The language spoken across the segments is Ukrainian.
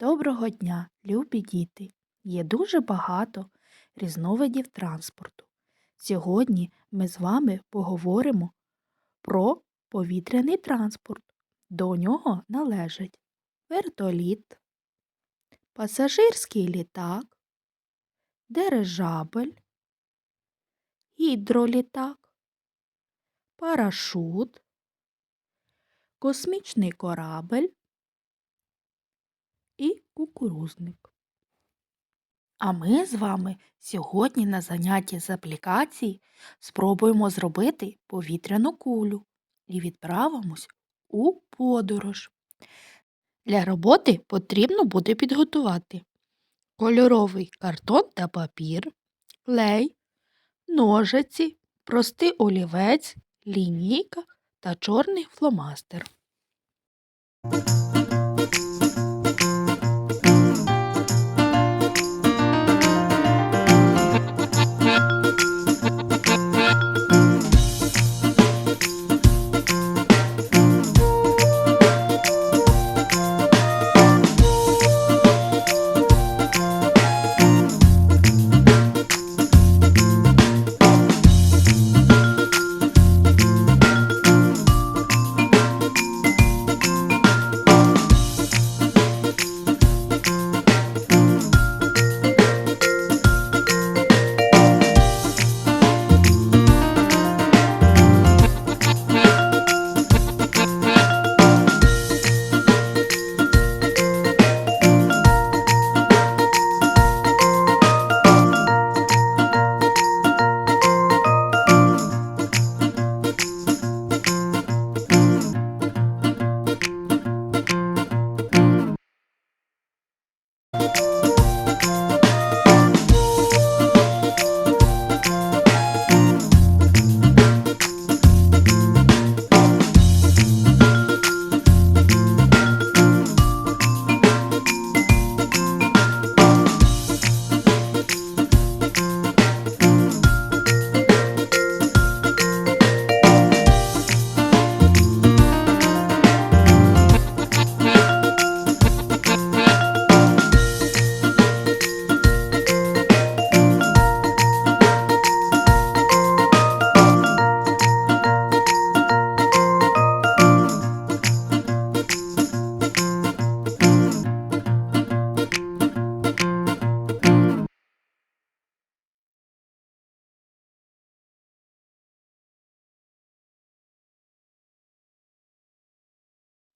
Доброго дня, любі діти! Є дуже багато різновидів транспорту. Сьогодні ми з вами поговоримо про повітряний транспорт. До нього належать вертоліт, пасажирський літак, дирижабель, гідролітак, парашут, космічний корабель кукурузник. А ми з вами сьогодні на занятті з аплікації спробуємо зробити повітряну кулю і відправимось у подорож. Для роботи потрібно буде підготувати кольоровий картон та папір, клей, ножиці, простий олівець, лінійка та чорний фломастер.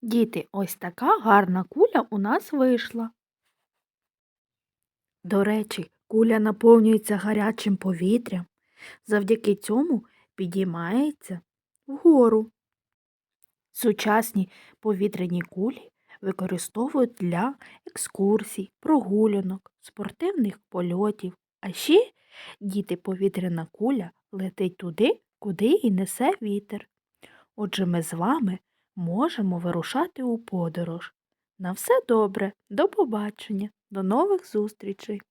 Діти, ось така гарна куля у нас вийшла. До речі, куля наповнюється гарячим повітрям, завдяки цьому підіймається вгору. Сучасні повітряні кулі використовують для екскурсій, прогулянок, спортивних польотів, а ще діти повітряна куля летить туди, куди її несе вітер. Отже, ми з вами можемо вирушати у подорож. На все добре, до побачення, до нових зустрічей!